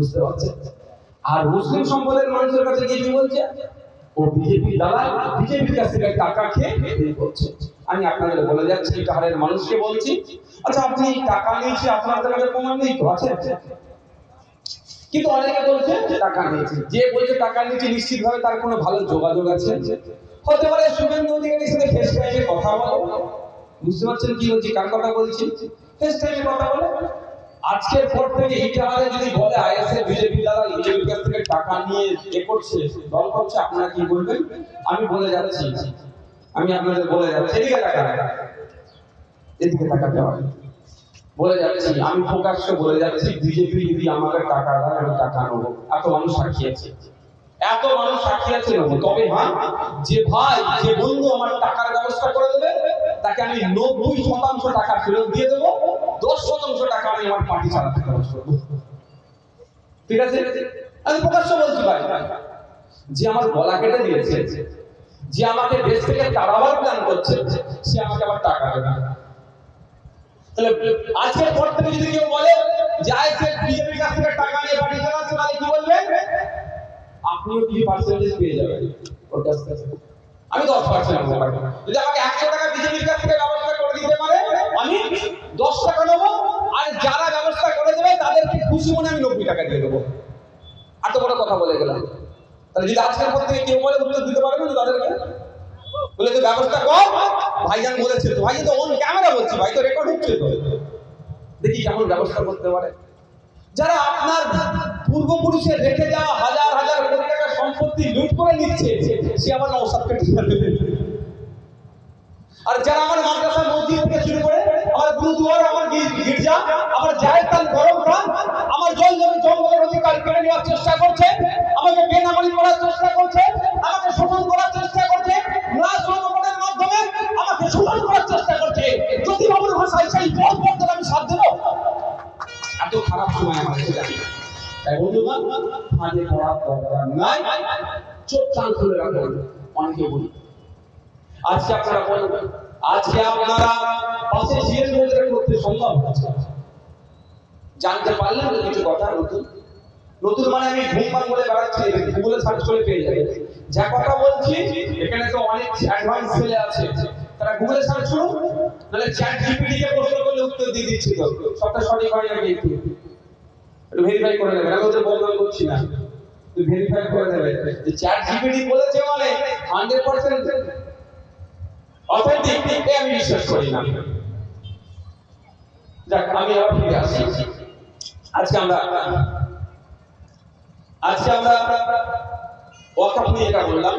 বুঝতে পারছেন আর মুসলিম সম্প্রদায়ের মানুষের কাছে গিয়ে কি বলছে? ও বিজেপি দালাল বিজেপির কাছ থেকে টাকা খেয়ে এই করছে। আমি আপনাদের বলে যাচ্ছি কাহারের মানুষকে বলছি আচ্ছা আপনি টাকা নিয়েছি, আপনার কাছে প্রমাণ নেই তো? আছে? কিন্তু অনেকে বলছে, টাকা নিয়েছে। যে বলছে, টাকা নিয়েছে, নিশ্চিতভাবে তার কোনো ভালো যোগাযোগ আছে? হতে পারে শুভেন্দু অধিকারীর সাথে ফেস টাইমে কথা বলে। বুঝতে পারছেন কি বলছি? কার কথা বলছি? ফেস টাইমে কথা বলে। আজকের পর থেকে ইটাহারে যদি বলে আইএসএ, বিজেপি দ্বারা বিজেপির কাছ থেকে টাকা নিয়ে এ করছে, দল করছে, আপনারা কি বলবেন? আমি বলে যাচ্ছি। আমি আপনাদের বলে যাচ্ছি। এদিকে টাকা এদিকে টাকা দেওয়া বলে যাচ্ছি। আমি প্রকাশ্যে বলে যাচ্ছি, বিজেপি যদি আমাকে টাকা দেয়, আমি টাকা নেব। এত মানুষ সাক্ষী আছে। এত মানুষ সাক্ষী আছে। তবে হ্যাঁ যে ভাই, যে বন্ধু আমার টাকার ব্যবস্থা করে দেবে তাকে আমি নব্বই শতাংশ টাকা ফেরত দিয়ে দেবো, দশ শতাংশ টাকা আমি আমার পার্টি চালাতে খরচ করব। ঠিক আছে? আমি প্রকাশ্য বলছি ভাই, যে আমার গলা কেটে দিয়েছে, যে আমাকে দেশ থেকে তাড়াবার প্ল্যান করছে, সে আমাকে আবার টাকা দেবে তাহলে আজকের পর থেকে যদি কেউ বলে যে আজকে বিজেপির কাছ থেকে টাকা নিয়ে পার্টি চালাচ্ছে, তাহলে কি বলবে? আপনিও পার্সেন্টেজ পেয়ে যাবেন? ওর কাছ থেকে আমি দশ পার্সেন্ট যদি আমাকে একশো খুশি মনে আমি নব্বই টাকা দিয়ে দেবো। এত বড় কথা বলে গেলাম। তাহলে যদি আজকের পর থেকে কেউ বলে উত্তর দিতে পারবে না তাদেরকে? বলে, তুই ব্যবস্থা কর। ভাইজান বলেছে তো ভাই তো অন ক্যামেরা বলছি, ভাই, তো রেকর্ড হচ্ছে তো। দেখি কেমন ব্যবস্থা করতে পারে। যারা আপনার পূর্বপুরুষের রেখে যাওয়া হাজার হাজার কোটি টাকা সম্পত্তি লুট করে নিচ্ছে, সে আবার নৌসাদকে টিকা দেবে আর যারা আমার মাদ্রাসা মসজিদ থেকে শুরু করে, আমার গুরুদুয়ার, আমার গির্জা, আমার তান গরম আমাকে বেনামালি করার চেষ্টা করছে, আমাকে শোষণ করার চেষ্টা করছে, রাজ মাধ্যমে আমাকে শোষণ করার চেষ্টা করছে। এত খারাপ সময় তাই বন্ধুগণ, ফাঁদে নাই। চোখ কান খুলে বলি। আজকে আপনারা বলবেন, আজকে আপনারা করতে সম্ভব হচ্ছে জানতে পারলাম তো কিছু কথা নতুন। নতুন মানে আমি ঘুমপান বলে বেড়াচ্ছি, গুগলে সার্চ করে পেয়ে যাবে। যা কথা বলছি, এখানে তো অনেক অ্যাডভান্স ছেলে আছে। তারা গুগলে সার্চ করুন নাহলে চ্যাট জিপিটি কে প্রশ্ন করলে উত্তর দিয়ে দিচ্ছি তো। সবটা সঠিক হয় নাকি একটু? ভেরিফাই করে নেবেন আমি ওদের বদনাম করছি না। তুই ভেরিফাই করে নেবে। যে চ্যাট জিপিটি বলেছে মানে হান্ড্রেড পার্সেন্ট অথেন্টিক আমি বিশ্বাস করি না। যাক, আমি আবার ফিরে আসি। আজকে আমরা আজকে আমরা ওয়াকফ নিয়ে এটা বললাম